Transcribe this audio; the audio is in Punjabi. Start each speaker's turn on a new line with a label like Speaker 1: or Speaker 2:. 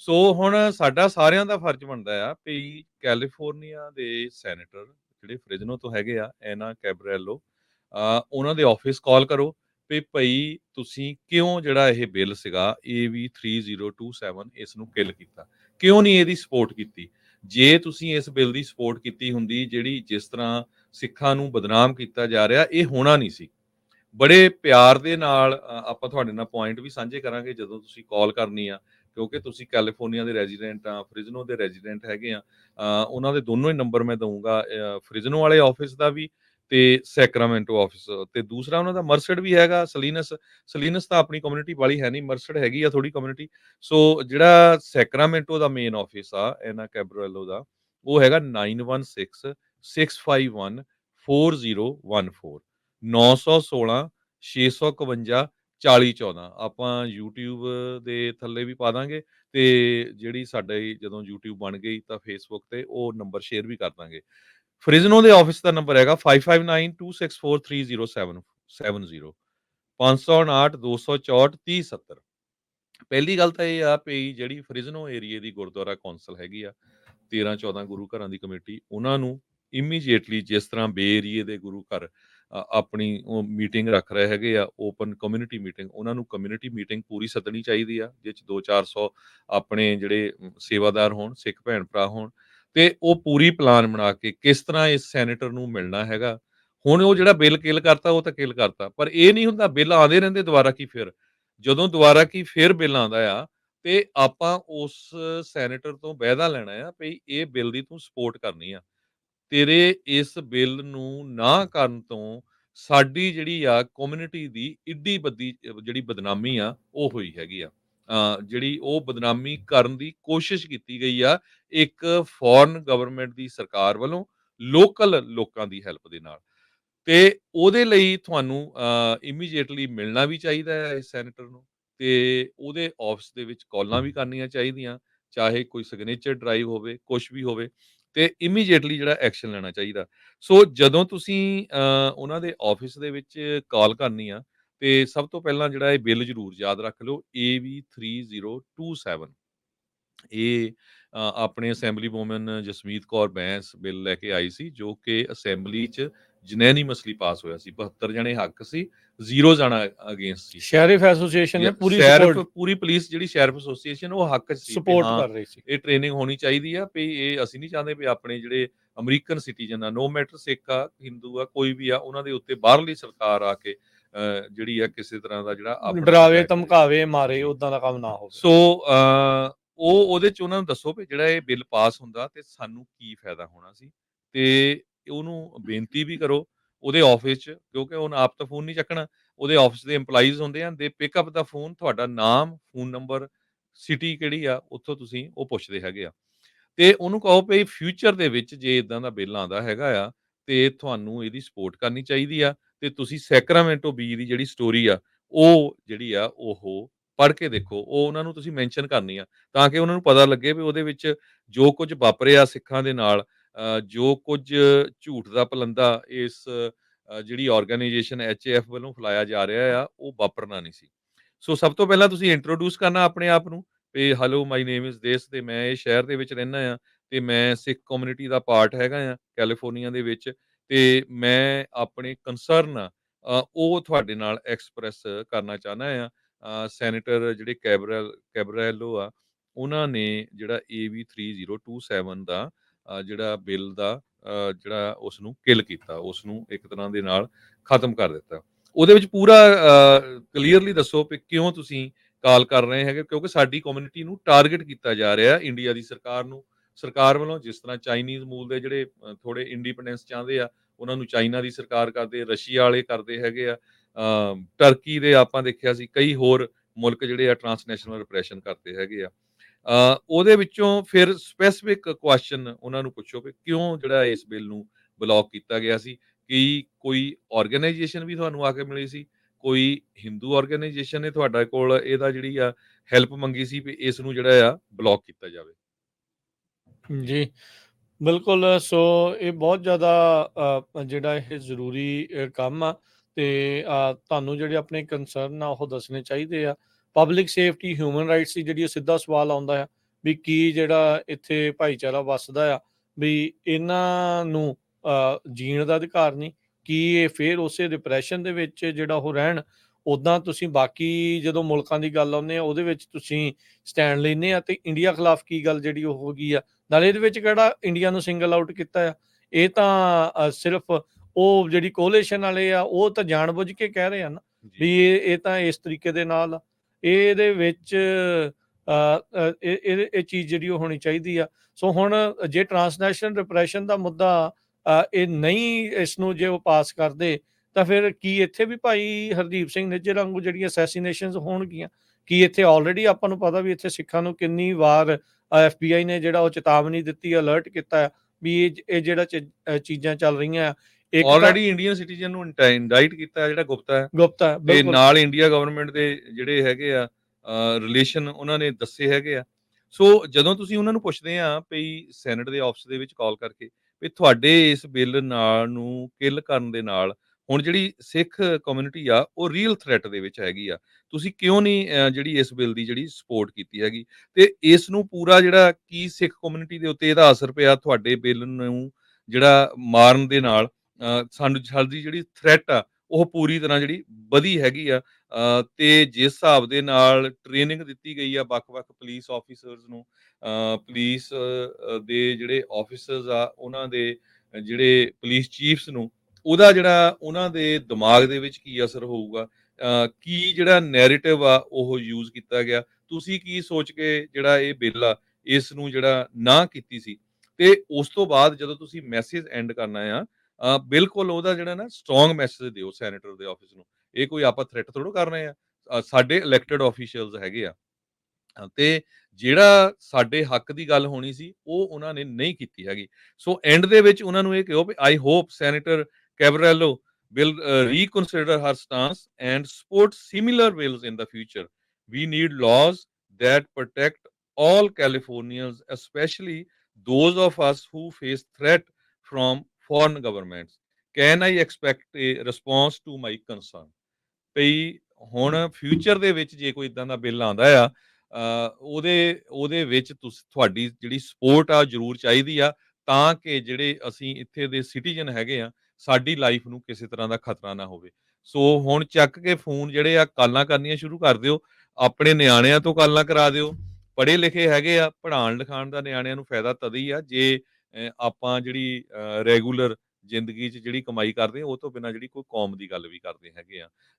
Speaker 1: ਸੋ ਹੁਣ ਸਾਡਾ ਸਾਰਿਆਂ ਦਾ ਫਰਜ਼ ਬਣਦਾ ਆ ਵੀ ਕੈਲੀਫੋਰਨੀਆ ਦੇ ਸੈਨੇਟਰ ਜਿਹੜੇ ਫ੍ਰਿਜਨੋ ਤੋਂ ਹੈਗੇ ਆ, ਐਨਾ ਕੈਬਰੈਲੋ ਉਹਨਾਂ ਦੇ ਆਫਿਸ ਕਾਲ ਕਰੋ ਵੀ ਭਈ ਤੁਸੀਂ ਕਿਉਂ ਜਿਹੜਾ ਇਹ ਬਿੱਲ ਸੀਗਾ AV 3027 ਇਸ ਨੂੰ ਕਿਲ ਕੀਤਾ? ਕਿਉਂ ਨਹੀਂ ਇਹਦੀ ਸਪੋਰਟ ਕੀਤੀ? ਜੇ ਤੁਸੀਂ ਇਸ ਬਿੱਲ ਦੀ ਸਪੋਰਟ ਕੀਤੀ ਹੁੰਦੀ, ਜਿਹੜੀ ਜਿਸ ਤਰ੍ਹਾਂ ਸਿੱਖਾਂ ਨੂੰ ਬਦਨਾਮ ਕੀਤਾ ਜਾ ਰਿਹਾ, ਇਹ ਹੋਣਾ ਨਹੀਂ ਸੀ। ਬੜੇ ਪਿਆਰ ਦੇ ਨਾਲ ਆਪਾਂ ਤੁਹਾਡੇ ਨਾਲ ਪੁਆਇੰਟ ਵੀ ਸਾਂਝੇ ਕਰਾਂਗੇ ਜਦੋਂ ਤੁਸੀਂ ਕਾਲ ਕਰਨੀ ਆ। ਕਿਉਂਕਿ ਤੁਸੀਂ ਕੈਲੀਫੋਰਨੀਆ ਦੇ ਰੈਜ਼ੀਡੈਂਟ ਆ ਫ੍ਰਿਜ਼ਨੋ ਦੇ ਰੈਜ਼ੀਡੈਂਟ ਹੈਗੇ ਆ ਉਹਨਾਂ ਦੇ ਦੋਨੋਂ ਹੀ ਨੰਬਰ ਮੈਂ ਦਊਂਗਾ ਫ੍ਰਿਜ਼ਨੋ ਵਾਲੇ ਆਫਿਸ ਦਾ ਵੀ ਤੇ ਸੈਕਰਾਮੈਂਟੋ ਆਫਿਸ ਤੇ ਦੂਸਰਾ ਉਹਨਾਂ ਦਾ ਮਰਸਡ ਵੀ ਹੈਗਾ ਸਲੀਨਸ ਸਲੀਨਸ ਤਾਂ ਆਪਣੀ ਕਮਿਊਨਿਟੀ ਵਾਲੀ ਹੈ ਨਹੀਂ ਮਰਸਡ ਹੈਗੀ ਆ ਥੋੜੀ ਕਮਿਊਨਿਟੀ ਸੋ ਜਿਹੜਾ ਸੈਕਰਾਮੈਂਟੋ ਦਾ ਮੇਨ ਆਫਿਸ ਆ, ਇਹਨਾਂ ਕੈਬਰੈਲੋ ਦਾ, ਉਹ ਹੈਗਾ 916 651 4014 916 651 4014 ਆਪਾਂ YouTube ਦੇ ਥੱਲੇ ਵੀ ਪਾ ਦਾਂਗੇ ਤੇ ਜਿਹੜੀ ਸਾਡੇ ਜਦੋਂ YouTube ਬਣ ਗਈ ਤਾਂ Facebook ਤੇ ਉਹ ਨੰਬਰ ਸ਼ੇਅਰ ਵੀ ਕਰ ਦਾਂਗੇ। ਫ੍ਰਿਜ਼ਨੋ ਦੇ ਆਫਿਸ ਦਾ ਨੰਬਰ ਹੈਗਾ 5592643070 559 264 3070 ਪਹਿਲੀ ਗੱਲ ਤਾਂ ਇਹ ਆ ਵੀ ਜਿਹੜੀ ਫ੍ਰਿਜ਼ਨੋ ਏਰੀਏ ਦੀ ਗੁਰਦੁਆਰਾ ਕੌਂਸਲ ਹੈਗੀ ਆ 13 14 ਗੁਰੂ ਘਰਾਂ ਦੀ ਕਮੇਟੀ, ਉਹਨਾਂ ਨੂੰ ਇਮੀਡੀਏਟਲੀ ਜਿਸ ਤਰ੍ਹਾਂ ਬੇ ਏਰੀਏ ਦੇ ਗੁਰੂ ਘਰ ਆਪਣੀ ਉਹ ਮੀਟਿੰਗ ਰੱਖ ਰਹੇ ਹੈਗੇ ਆ, ਓਪਨ ਕਮਿਊਨਿਟੀ ਮੀਟਿੰਗ, ਉਹਨਾਂ ਨੂੰ ਕਮਿਊਨਿਟੀ ਮੀਟਿੰਗ ਪੂਰੀ ਸੱਦਣੀ ਚਾਹੀਦੀ ਆ ਜਿਸ ਚ 2-400 ਆਪਣੇ ਜਿਹੜੇ ਸੇਵਾਦਾਰ ਹੋਣ, ਸਿੱਖ ਭੈਣ ਭਰਾ ਹੋਣ, ਤੇ ਉਹ ਪੂਰੀ ਪਲਾਨ ਬਣਾ ਕੇ ਕਿਸ ਤਰ੍ਹਾਂ ਇਸ ਸੈਨੇਟਰ ਨੂੰ ਮਿਲਣਾ ਹੈਗਾ, ਹੁਣ ਉਹ ਜਿਹੜਾ ਬਿੱਲ ਕਿਲ ਕਰਤਾ, ਉਹ ਤਾਂ ਕਿਲ ਕਰਤਾ, ਪਰ ਇਹ ਨਹੀਂ ਹੁੰਦਾ, ਬਿੱਲ ਆਉਂਦੇ ਰਹਿੰਦੇ ਦੁਬਾਰਾ ਕੀ ਫਿਰ? ਜਦੋਂ ਦੁਬਾਰਾ ਕੀ ਫਿਰ ਬਿੱਲ ਆਉਂਦਾ ਆ, ਤੇ ਆਪਾਂ ਉਸ ਸੈਨੇਟਰ ਤੋਂ ਵਾਅਦਾ ਲੈਣਾ ਆ, ਵੀ ਇਹ ਬਿੱਲ ਦੀ ਤੂੰ ਸਪੋਰਟ ਕਰਨੀ ਆ। ਤੇਰੇ ਇਸ ਬਿੱਲ ਨੂੰ ਨਾ ਕਰਨ ਤੋਂ ਸਾਡੀ ਜਿਹੜੀ ਆ ਕਮਿਊਨਿਟੀ ਦੀ ਇੱਡੀ ਵੱਡੀ ਜਿਹੜੀ ਬਦਨਾਮੀ ਆ, ਉਹ ਹੋਈ ਹੈਗੀ ਆ। ਜਿਹੜੀ ਉਹ ਬਦਨਾਮੀ ਕਰਨ ਦੀ ਕੋਸ਼ਿਸ਼ ਕੀਤੀ ਗਈ ਆ, ਇੱਕ ਫੋਰਨ ਗਵਰਨਮੈਂਟ ਦੀ ਸਰਕਾਰ ਵੱਲੋਂ ਲੋਕਲ ਲੋਕਾਂ ਦੀ ਹੈਲਪ ਦੇ ਨਾਲ। ਤੇ ਉਹਦੇ ਲਈ ਤੁਹਾਨੂੰ ਇਮੀਡੀਏਟਲੀ ਮਿਲਣਾ ਵੀ ਚਾਹੀਦਾ ਹੈ ਇਸ ਸੈਨੇਟਰ ਨੂੰ ਤੇ ਉਹਦੇ ਆਫਿਸ ਦੇ ਵਿੱਚ ਕਾਲਾਂ ਵੀ ਕਰਨੀਆਂ ਚਾਹੀਦੀਆਂ, ਚਾਹੇ ਕੋਈ ਸਿਗਨੇਚਰ ਡਰਾਈਵ ਹੋਵੇ ਕੁਝ ਵੀ ਹੋਵੇ। ਤੇ ਇਮੀਡੀਏਟਲੀ ਜਿਹੜਾ ਐਕਸ਼ਨ ਲੈਣਾ ਚਾਹੀਦਾ। ਸੋ ਜਦੋਂ ਤੁਸੀਂ ਉਹਨਾਂ ਦੇ ਆਫਿਸ ਦੇ ਵਿੱਚ ਕਾਲ ਕਰਨੀ ਆ, ਤੇ ਸਭ ਤੋਂ ਪਹਿਲਾਂ ਜਿਹੜਾ ਇਹ ਬਿੱਲ ਜ਼ਰੂਰ ਯਾਦ ਰੱਖ ਲਓ AV3027 ਇਹ ਆਪਣੇ assembly woman Jasmeet Kaur Bains bill ਲੈ ਕੇ ਆਈ ਸੀ, ਜੋ ਕਿ ਅਸੈਂਬਲੀ 'ਚ ਜਨੈਨੀਮਸਲੀ ਪਾਸ ਹੋਇਆ ਸੀ 72 ਜਣੇ ਹੱਕ ਸੀ ਜ਼ੀਰੋ ਜਾਣਾ ਅਗੇਂਸਟ ਸੀ।
Speaker 2: ਸ਼ੈਰਿਫ ਐਸੋਸੀਏਸ਼ਨ ਨੇ ਪੂਰੀ ਸਪੋਰਟ
Speaker 1: ਪੂਰੀ ਪੁਲਿਸ ਜਿਹੜੀ ਸ਼ੈਰਿਫ ਐਸੋਸੀਏਸ਼ਨ ਉਹ ਹੱਕ ਸੀ
Speaker 2: ਸਪੋਰਟ ਕਰ ਰਹੀ ਸੀ।
Speaker 1: ਇਹ ਟ੍ਰੇਨਿੰਗ ਹੋਣੀ ਚਾਹੀਦੀ ਆ ਵੀ ਇਹ ਅਸੀਂ ਨਹੀਂ ਚਾਹੁੰਦੇ ਵੀ ਆਪਣੇ ਜਿਹੜੇ ਅਮਰੀਕਨ ਸਿਟੀਜ਼ਨ ਆ ਨੋ ਮੈਟਰ ਸਿੱਖ ਆ ਹਿੰਦੂ ਆ ਕੋਈ ਵੀ ਆ ਉਹਨਾਂ ਦੇ ਉੱਤੇ ਬਾਹਰਲੀ ਸਰਕਾਰ ਆ ਕੇ ਜਿਹੜੀ ਆ ਕਿਸੇ ਤਰ੍ਹਾਂ ਦਾ ਜਿਹੜਾ
Speaker 2: ਡਰਾਵੇ। ਧਮਕਾਵੇ ਮਾਰੇ ਉਦਾਂ ਦਾ ਕੰਮ ਨਾ ਹੋਵੇ।
Speaker 1: ਸੋ ਉਹ ਉਹਦੇ ਚ ਉਹਨਾਂ ਨੂੰ ਦੱਸੋ ਵੀ ਜਿਹੜਾ ਇਹ ਬਿੱਲ ਪਾਸ ਹੁੰਦਾ ਤੇ ਸਾਨੂੰ ਕੀ ਫਾਇਦਾ ਹੋਣਾ ਸੀ। ਤੇ ਉਹਨੂੰ ਬੇਨਤੀ ਵੀ ਕਰੋ ਉਹਦੇ ਆਫਿਸ ਚ, ਕਿਉਂਕਿ ਉਹਨ ਆਪ ਤਾਂ ਫੋਨ ਨਹੀਂ ਚੱਕਣਾ, ਉਹਦੇ ਆਫਿਸ ਦੇ EMPLOYEES ਹੁੰਦੇ ਆ, ਦੇ ਪਿਕ ਅਪ ਦਾ ਫੋਨ ਤੁਹਾਡਾ ਨਾਮ ਫੋਨ ਨੰਬਰ ਸਿਟੀ ਕਿਹੜੀ ਆ, ਉੱਥੋਂ ਤੁਸੀਂ ਉਹ ਪੁੱਛਦੇ ਹੈਗੇ ਆ। ਤੇ ਉਹਨੂੰ ਕਹੋ ਵੀ ਫਿਊਚਰ ਦੇ ਵਿੱਚ ਜੇ ਇਦਾਂ ਦਾ ਬਿੱਲ ਆਉਂਦਾ ਹੈਗਾ ਆ, ਤੇ ਤੁਹਾਨੂੰ ਇਹਦੀ ਸਪੋਰਟ ਕਰਨੀ ਚਾਹੀਦੀ ਆ, ਤੇ ਤੁਸੀਂ ਸੈਕਰਾਮੈਂਟੋ ਬੀ ਦੀ ਜਿਹੜੀ ਸਟੋਰੀ ਆ, ਉਹ ਜਿਹੜੀ ਆ, ਉਹ ਪੜ੍ਹ ਕੇ ਦੇਖੋ, ਉਹ ਉਹਨਾਂ ਨੂੰ ਤੁਸੀਂ ਮੈਂਸ਼ਨ ਕਰਨੀ ਆ, ਤਾਂ ਕਿ ਉਹਨਾਂ ਨੂੰ ਪਤਾ ਲੱਗੇ ਵੀ ਉਹਦੇ ਵਿੱਚ ਜੋ ਕੁਝ ਵਾਪਰਿਆ ਸਿੱਖਾਂ ਦੇ ਨਾਲ ਜੋ ਕੁਝ ਝੂਠ ਦਾ ਪਲੰਦਾ ਇਸ ਅ, ਜਿਹੜੀ ਆਰਗੇਨਾਈਜੇਸ਼ਨ ਐਚਏਐਫ ਵੱਲੋਂ ਫੈਲਾਇਆ ਜਾ ਰਿਹਾ ਆ ਉਹ ਵਾਪਰਨਾ ਨਹੀਂ ਸੀ। ਸੋ ਸਭ ਤੋਂ ਪਹਿਲਾਂ ਤੁਸੀਂ ਇੰਟਰੋਡਿਊਸ ਕਰਨਾ ਆਪਣੇ ਆਪ ਨੂੰ ਵੀ ਹੈਲੋ ਮਾਈ ਨੇਮ ਇਜ਼ ਦੇਸ ਤੇ ਮੈਂ ਇਹ ਸ਼ਹਿਰ ਦੇ ਵਿੱਚ ਰਹਿਣਾ ਆ ਤੇ ਮੈਂ ਸਿੱਖ ਕਮਿਊਨਿਟੀ ਦਾ ਪਾਰਟ ਹੈਗਾ ਆ ਕੈਲੀਫੋਰਨੀਆ ਦੇ ਵਿੱਚ ਤੇ ਮੈਂ ਆਪਣੇ ਕੰਸਰਨ ਆ ਉਹ ਤੁਹਾਡੇ ਨਾਲ ਐਕਸਪ੍ਰੈਸ ਕਰਨਾ ਚਾਹਨਾ ਆ। ਸੈਨੇਟਰ ਜਿਹੜੇ ਕੈਬਰਲ ਕੈਬਰੈਲੋ ਆ ਉਹਨਾਂ ਨੇ ਜਿਹੜਾ AV3027 ਦਾ ਜਿਹੜਾ ਬਿੱਲ ਦਾ ਅ, ਜਿਹੜਾ ਉਸ ਨੂੰ ਕਿਲ ਕੀਤਾ ਉਸ ਨੂੰ ਇੱਕ ਤਰ੍ਹਾਂ ਦੇ ਨਾਲ ਖਤਮ ਕਰ ਦਿੱਤਾ। ਉਹਦੇ ਵਿੱਚ ਪੂਰਾ ਕਲੀਅਰਲੀ ਦੱਸੋ ਕਿ ਕਿਉਂ ਤੁਸੀਂ ਕਾਲ ਕਰ ਰਹੇ ਹੈਗੇ? ਕਿਉਂਕਿ ਸਾਡੀ ਕਮਿਊਨਿਟੀ ਨੂੰ ਟਾਰਗੇਟ ਕੀਤਾ ਜਾ ਰਿਹਾ ਇੰਡੀਆ ਦੀ ਸਰਕਾਰ ਨੂੰ। ਸਰਕਾਰ ਵੱਲੋਂ ਜਿਸ ਤਰ੍ਹਾਂ ਚਾਈਨੀਜ਼ ਮੂਲ ਦੇ ਜਿਹੜੇ ਅ, ਥੋੜੇ ਇੰਡੀਪੈਂਡੈਂਸ ਚਾਹੁੰਦੇ ਆ ਉਹਨਾਂ ਨੂੰ ਚਾਈਨਾ ਦੀ ਸਰਕਾਰ ਕਰਦੇ ਰਸ਼ੀਆ ਵਾਲੇ ਕਰਦੇ ਹੈਗੇ ਆ। ਟਰਕੀ ਦੇ ਆਪਾਂ ਦੇਖਿਆ ਸੀ ਕਈ ਹੋਰ ਮੁਲਕ ਜਿਹੜੇ ਆ ਟਰਾਂਸਨੈਸ਼ਨਲ ਰਿਪਰੈਸ਼ਨ ਕਰਦੇ ਹੈਗੇ ਆ। ਉਹਦੇ ਵਿੱਚੋਂ ਫਿਰ ਸਪੈਸੀਫਿਕ ਕੁਐਸਚਨ ਉਹਨਾਂ ਨੂੰ ਪੁੱਛੋ ਕਿ ਕਿਉਂ ਜਿਹੜਾ ਇਸ ਬਿੱਲ ਨੂੰ ਬਲੌਕ ਕੀਤਾ ਗਿਆ ਸੀ, ਕਿ ਕੋਈ ਆਰਗੇਨਾਈਜੇਸ਼ਨ ਵੀ ਤੁਹਾਨੂੰ ਆ ਕੇ ਮਿਲੀ ਸੀ, ਕੋਈ ਹਿੰਦੂ ਆਰਗੇਨਾਈਜੇਸ਼ਨ ਨੇ ਤੁਹਾਡੇ ਕੋਲ ਇਹਦਾ ਜਿਹੜੀ ਆ ਹੈਲਪ ਮੰਗੀ ਸੀ ਵੀ ਇਸ ਨੂੰ ਜਿਹੜਾ ਆ ਬਲੌਕ ਕੀਤਾ ਜਾਵੇ?
Speaker 2: ਜੀ, ਬਿਲਕੁਲ, ਸੋ ਇਹ ਬਹੁਤ ਜ਼ਿਆਦਾ ਜਿਹੜਾ ਇਹ ਜ਼ਰੂਰੀ ਕੰਮ ਆ ਤੇ ਤੁਹਾਨੂੰ ਜਿਹੜੇ ਆਪਣੇ ਕੰਸਰਨ ਆ ਉਹ ਦੱਸਣੇ ਚਾਹੀਦੇ ਆ। ਪਬਲਿਕ ਸੇਫਟੀ ਹਿਊਮਨ ਰਾਈਟਸ ਦੀ ਜਿਹੜੀ ਉਹ ਸਿੱਧਾ ਸਵਾਲ ਆਉਂਦਾ ਆ ਵੀ ਕੀ ਜਿਹੜਾ ਇੱਥੇ ਭਾਈਚਾਰਾ ਵੱਸਦਾ ਆ ਵੀ ਇਹਨਾਂ ਨੂੰ ਜੀਣ ਦਾ ਅਧਿਕਾਰ ਨਹੀਂ ਕੀ ਇਹ ਫੇਰ ਉਸੇ ਡਿਪਰੈਸ਼ਨ ਦੇ ਵਿੱਚ ਜਿਹੜਾ ਉਹ ਰਹਿਣ? ਉਦਾਂ ਤੁਸੀਂ ਬਾਕੀ ਜਦੋਂ ਮੁਲਕਾਂ ਦੀ ਗੱਲ ਆਉਂਦੇ ਆ ਉਹਦੇ ਵਿੱਚ ਤੁਸੀਂ ਸਟੈਂਡ ਲੈਂਦੇ ਆ ਤੇ ਇੰਡੀਆ ਖਿਲਾਫ ਕੀ ਗੱਲ ਜਿਹੜੀ ਉਹ ਹੋ ਗਈ ਆ? ਨਾਲੇ ਇਹਦੇ ਵਿੱਚ ਕਿਹੜਾ ਇੰਡੀਆ ਨੂੰ ਸਿੰਗਲ ਆਊਟ ਕੀਤਾ ਆ? ਇਹ ਤਾਂ ਸਿਰਫ ਉਹ ਜਿਹੜੀ ਕੋਲੇਸ਼ਨ ਵਾਲੇ ਆ ਉਹ ਤਾਂ ਜਾਣਬੁੱਝ ਕੇ ਕਹਿ ਰਹੇ ਆ ਨਾ ਵੀ ਇਹ ਇਹ ਤਾਂ ਇਸ ਤਰੀਕੇ ਦੇ ਨਾਲ। ਇਹਦੇ ਵਿੱਚ ਇਹ ਇਹ ਚੀਜ਼ ਜਿਹੜੀ ਉਹ ਹੋਣੀ ਚਾਹੀਦੀ ਆ। ਸੋ ਹੁਣ ਜੇ ਟਰਾਂਸਨੈਸ਼ਨਲ ਰਿਪਰੈਸ਼ਨ ਦਾ ਮੁੱਦਾ ਇਹ ਨਹੀਂ ਇਸ ਨੂੰ ਜੇ ਉਹ ਪਾਸ ਕਰਦੇ, ਤਾਂ ਫਿਰ ਕੀ ਇੱਥੇ ਵੀ ਭਾਈ ਹਰਦੀਪ ਸਿੰਘ ਨਿੱਜਰ ਵਾਂਗੂ ਜਿਹੜੀਆਂ ਅਸੈਸੀਨੇਸ਼ਨਸ ਹੋਣਗੀਆਂ, ਕੀ ਇੱਥੇ ਆਲਰੇਡੀ ਆਪਾਂ ਨੂੰ ਪਤਾ ਵੀ ਇੱਥੇ ਸਿੱਖਾਂ ਨੂੰ ਕਿੰਨੀ ਵਾਰ ਐਫਬੀਆਈ ਨੇ ਜਿਹੜਾ ਉਹ ਚੇਤਾਵਨੀ ਦਿੱਤੀ ਅਲਰਟ ਕੀਤਾ ਵੀ ਇਹ ਜਿਹੜਾ ਚੀਜ਼ਾਂ ਚੱਲ ਰਹੀਆਂ ਇੱਕ
Speaker 1: ਆਲਰੇਡੀ ਇੰਡੀਅਨ ਸਿਟੀਜ਼ਨ ਨੂੰ ਇੰਡਾਈਟ ਕੀਤਾ ਜਿਹੜਾ ਗੁਪਤਾ ਹੈ।
Speaker 2: ਗੁਪਤਾ
Speaker 1: ਤੇ ਨਾਲ ਇੰਡੀਆ ਗਵਰਨਮੈਂਟ ਦੇ ਜਿਹੜੇ ਹੈਗੇ ਆ ਰਿਲੇਸ਼ਨ ਉਹਨਾਂ ਨੇ ਦੱਸੇ ਹੈਗੇ ਆ। ਸੋ ਜਦੋਂ ਤੁਸੀਂ ਉਹਨਾਂ ਨੂੰ ਪੁੱਛਦੇ ਆ ਵੀ ਸੈਨੇਟ ਦੇ ਆਫਿਸ ਦੇ ਵਿੱਚ ਕਾਲ ਕਰਕੇ ਵੀ ਤੁਹਾਡੇ ਇਸ ਬਿੱਲ ਨਾਲ ਨੂੰ ਕਿਲ ਕਰਨ ਦੇ ਨਾਲ ਹੁਣ ਜਿਹੜੀ ਸਿੱਖ ਕਮਿਊਨਿਟੀ ਆ ਉਹ ਰੀਅਲ ਥ੍ਰੈਟ ਦੇ ਵਿੱਚ ਹੈਗੀ ਆ। ਤੁਸੀਂ ਕਿਉਂ ਨਹੀਂ ਜਿਹੜੀ ਇਸ ਬਿੱਲ ਦੀ ਜਿਹੜੀ ਸਪੋਰਟ ਕੀਤੀ ਹੈਗੀ? ਤੇ ਇਸ ਨੂੰ ਪੂਰਾ ਜਿਹੜਾ ਕੀ ਸਿੱਖ ਕਮਿਊਨਿਟੀ ਦੇ ਉੱਤੇ ਇਹਦਾ ਅਸਰ ਪਿਆ ਤੁਹਾਡੇ ਬਿੱਲ ਨੂੰ ਜਿਹੜਾ ਮਾਰਨ ਦੇ ਨਾਲ? ਸਾਨੂੰ ਸਾਡੀ ਜਿਹੜੀ ਥ੍ਰੈਟ ਆ ਉਹ ਪੂਰੀ ਤਰ੍ਹਾਂ ਜਿਹੜੀ ਵਧੀ ਹੈਗੀ ਆ। ਅ, ਤੇ ਜਿਸ ਹਿਸਾਬ ਦੇ ਨਾਲ ਟ੍ਰੇਨਿੰਗ ਦਿੱਤੀ ਗਈ ਆ ਵੱਖ-ਵੱਖ ਪੁਲਿਸ ਆਫੀਸਰਸ ਨੂੰ ਅ, ਪੁਲਿਸ ਦੇ ਜਿਹੜੇ ਆਫੀਸਰਸ ਆ ਉਹਨਾਂ ਦੇ ਜਿਹੜੇ ਪੁਲਿਸ ਚੀਫਸ ਨੂੰ ਉਹਦਾ ਜਿਹੜਾ ਉਹਨਾਂ ਦੇ ਦਿਮਾਗ ਦੇ ਵਿੱਚ ਕੀ ਅਸਰ ਹੋਊਗਾ ਕੀ ਜਿਹੜਾ ਨੈਰੇਟਿਵ ਆ ਉਹ ਯੂਜ਼ ਕੀਤਾ ਗਿਆ। ਤੁਸੀਂ ਕੀ ਸੋਚ ਕੇ ਜਿਹੜਾ ਇਹ ਬਿੱਲ ਆ ਇਸ ਨੂੰ ਜਿਹੜਾ ਨਾ ਕੀਤੀ ਸੀ? ਤੇ ਉਸ ਤੋਂ ਬਾਅਦ ਜਦੋਂ ਤੁਸੀਂ ਮੈਸੇਜ ਐਂਡ ਕਰਨਾ ਆ ਬਿਲਕੁਲ ਉਹਦਾ ਜਿਹੜਾ ਨਾ ਸਟਰੋਂਗ ਮੈਸੇਜ ਦਿਓ ਸੈਨੇਟਰ ਦੇ ਆਫਿਸ ਨੂੰ ਇਹ ਕੋਈ ਆਪਾਂ ਥ੍ਰੈਟ ਥੋੜੋ ਕਰ ਰਹੇ ਆ ਸਾਡੇ ਇਲੈਕਟਿਡ ਆਫੀਸ਼ੀਅਲਸ ਹੈਗੇ ਆ ਤੇ ਜਿਹੜਾ ਸਾਡੇ ਹੱਕ ਦੀ ਗੱਲ ਹੋਣੀ ਸੀ ਉਹ ਉਹਨਾਂ ਨੇ ਨਹੀਂ ਕੀਤੀ ਹੈਗੀ ਸੋ ਐਂਡ ਦੇ ਵਿੱਚ ਉਹਨਾਂ ਨੂੰ ਇਹ ਕਿਹਾ ਵੀ I hope senator Caballero will uh, reconsider her stance and support similar bills in the future. We need laws that protect all Californians, especially those of us who face threat from foreign governments. Can I expect a response to my concern? ਭਈ ਹੁਣ ਫਿਊਚਰ ਦੇ ਵਿੱਚ ਜੇ ਕੋਈ ਇਦਾਂ ਦਾ ਬਿੱਲ ਆਂਦਾ ਆ ਉਹਦੇ ਉਹਦੇ ਵਿੱਚ ਤੁਸੀਂ ਤੁਹਾਡੀ ਜਿਹੜੀ ਸਪੋਰਟ ਆ ਜ਼ਰੂਰ ਚਾਹੀਦੀ ਆ ਤਾਂ ਕਿ ਜਿਹੜੇ ਅਸੀਂ ਇੱਥੇ ਦੇ ਸਿਟੀਜ਼ਨ ਹੈਗੇ ਆ ਸਾਡੀ ਲਾਈਫ ਨੂੰ ਕਿਸੇ ਤਰ੍ਹਾਂ ਦਾ ਖਤਰਾ ਨਾ ਹੋਵੇ ਸੋ ਹੁਣ ਚੱਕ ਕੇ ਫੋਨ ਜਿਹੜੇ ਆ ਕਾਲਾਂ ਕਰਨੀਆਂ ਸ਼ੁਰੂ ਕਰ ਦਿਓ ਆਪਣੇ ਨਿਆਣਿਆਂ ਤੋਂ ਕਾਲਾਂ ਕਰਾ ਦਿਓ ਪੜ੍ਹੇ ਲਿਖੇ ਹੈਗੇ ਆ ਪੜ੍ਹਾਉਣ ਲਿਖਾਉਣ ਦਾ ਨਿਆਣਿਆਂ ਨੂੰ ਫਾਇਦਾ ਤਦ ਹੀ ਆ ਜੇ ਆਪਾਂ ਜਿਹੜੀ ਰੈਗੂਲਰ ਜ਼ਿੰਦਗੀ 'ਚ ਜਿਹੜੀ ਕਮਾਈ ਕਰਦੇ ਆ ਉਹ ਤੋਂ ਬਿਨਾਂ ਜਿਹੜੀ ਕੋਈ ਕੌਮ ਦੀ ਗੱਲ ਵੀ ਕਰਦੇ ਹੈਗੇ ਆ।